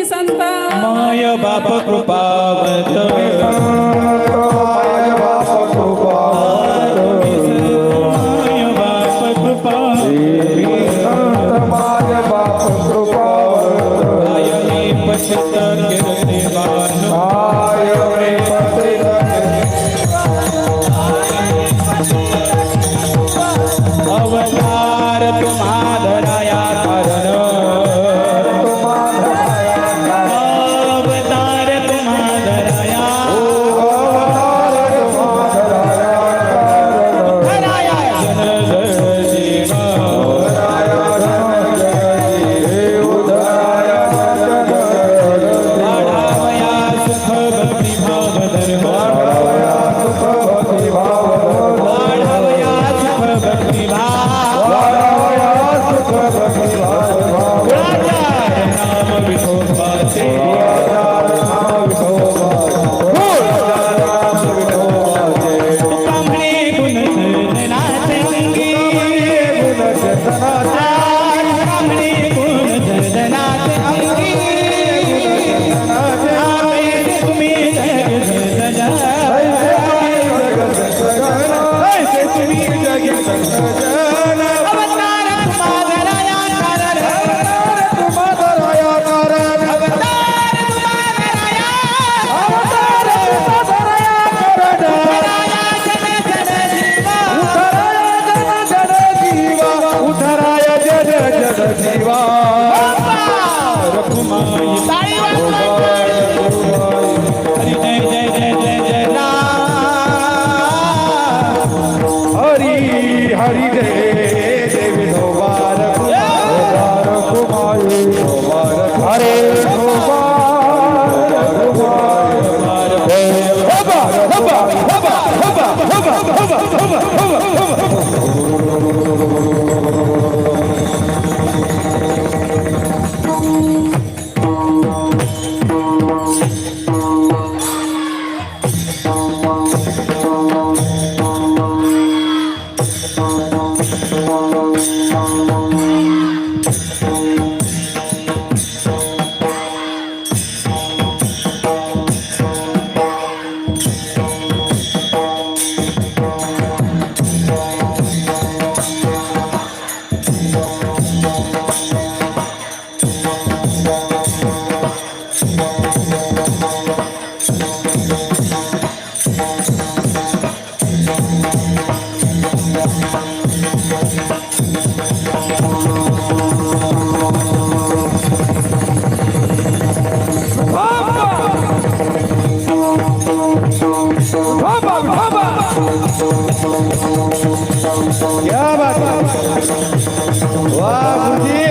विसंत माय बाप कृपावत. क्या बात वाह गुरुजी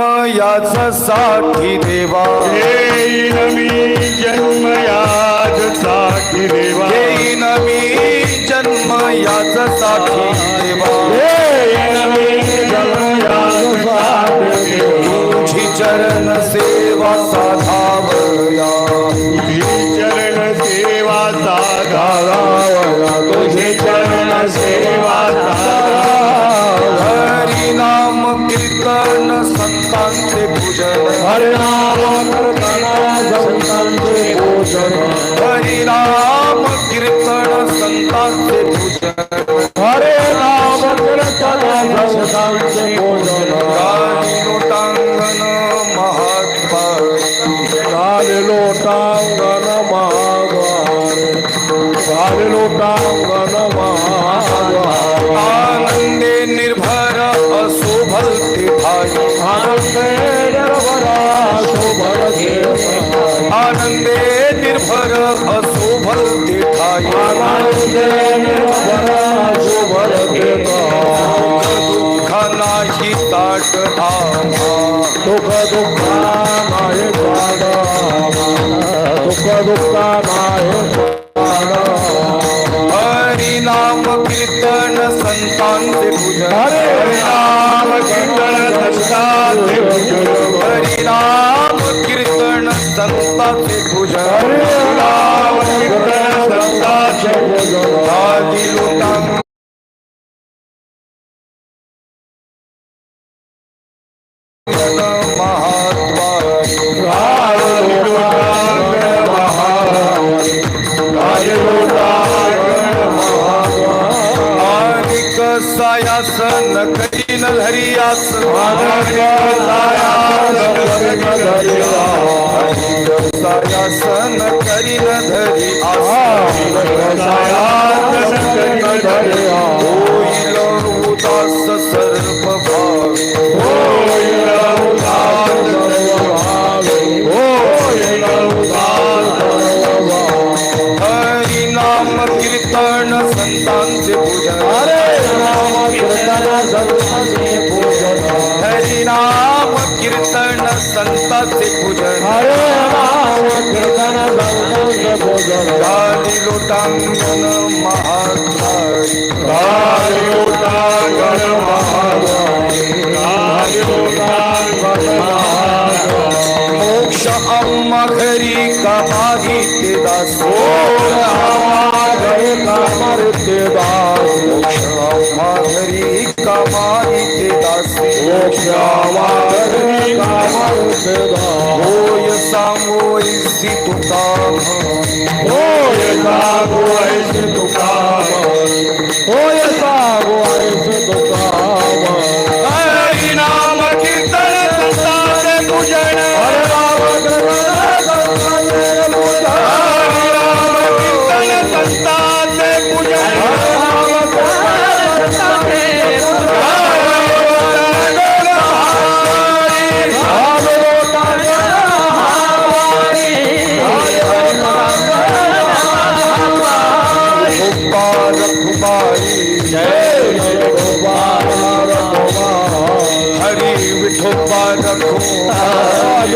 जन्म याच साठी देवा. येईल मी जन्म या सायासन कठीण धरियास सायासन करीन धरी अम्मा घरी कमाही ते दास। मोक्ष अम्मा घरी कमाही ते दासी। होय सांगोयसी तुका Hari God,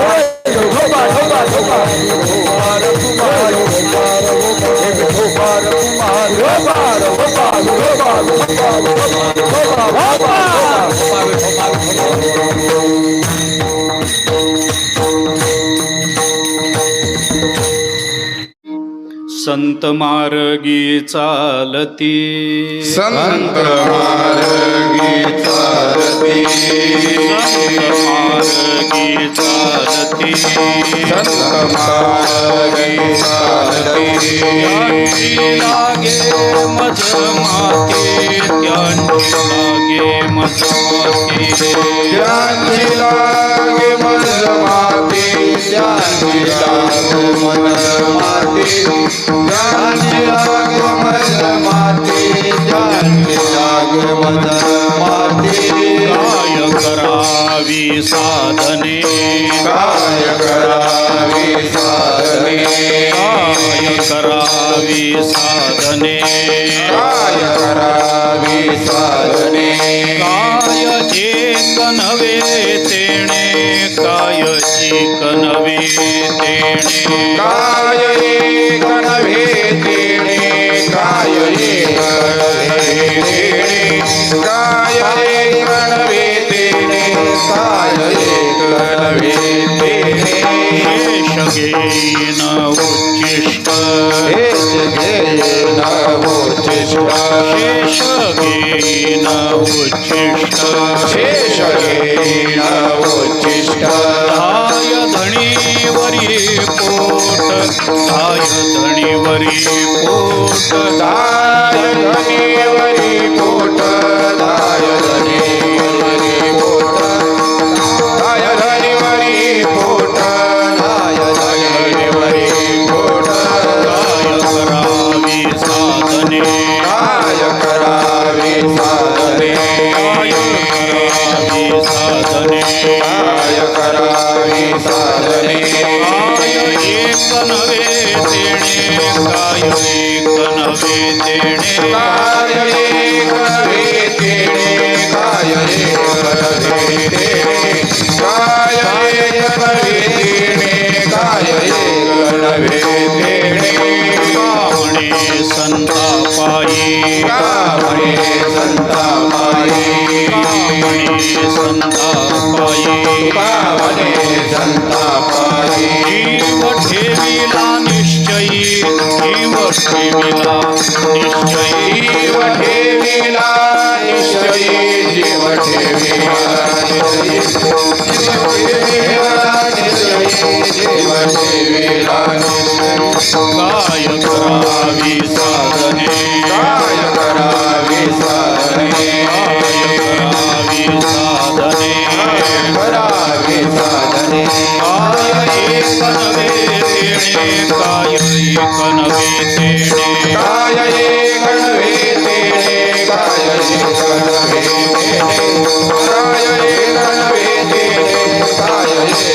Oh, robar, robar, robar, संत मार्गी चालती. संत मार्गी चालती. संत मार्गी चालती. संत मार्गी चालती. त्यांची लागे मज माते त्यांची लागे मज माते. ज्यांची लागे मन माती ज्यांची लागे मन माती. ज्यांची लागे मन करावी साधने काय करावी साधने काय करावी साधने काय करावी साधने काय एक नवे तेणे काय एक नवे तेणे। काय ಯೋಗೇನ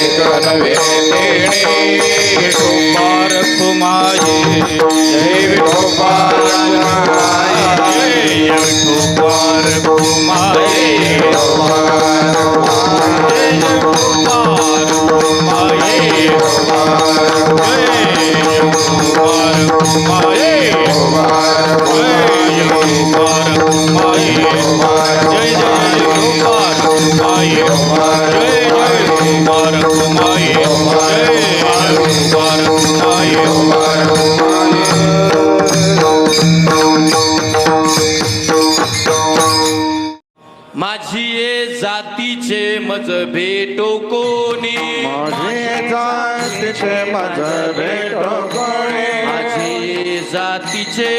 ಕರವೇಣಿ मज भेटो कोणी? माझे जातीचे मज भेटो कोणी? जातीचे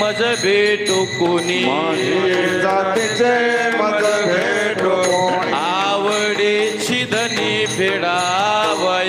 मज भेटो कोणी? जातीचे मज भेटो आवडेची धनी फेडावया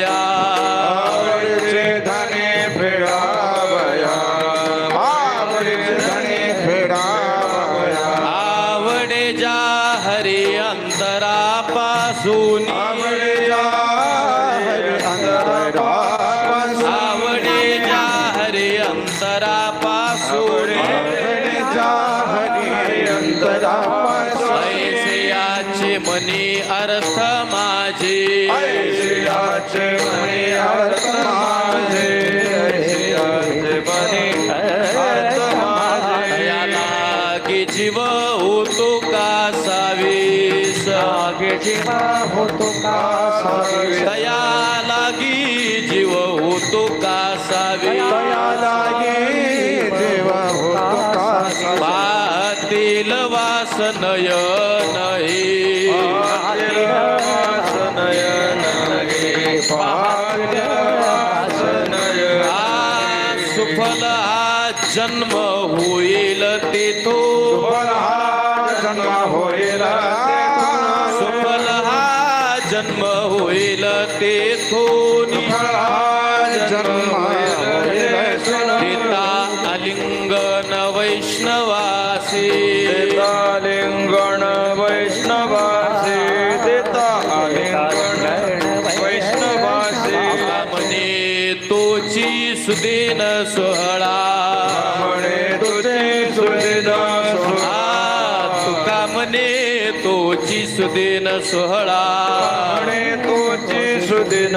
માજી હરે શ્રી રાજ હર सुफल हा जन्म सुदीन सोहळा. म्हणे तुझे सुदीन सोहळा तुका म्हणे तोची सुदीन सोहळा. तोची सुदीन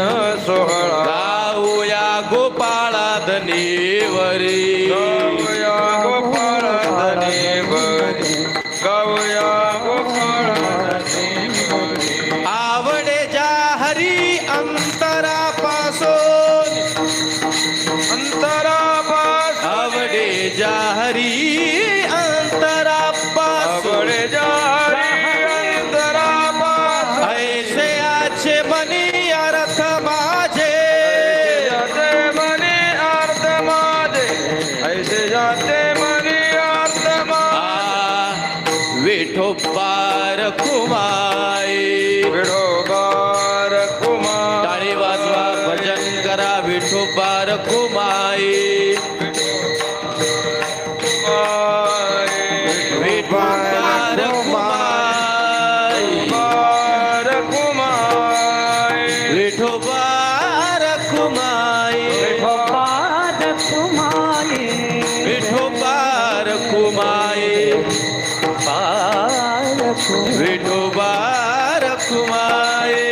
सुपार कुमाई विठुपार कुमाई पार कुमाई विठोपार कुमाई विठोपार कुमाई विठोपार कुमाई पार विठोबार कुमाई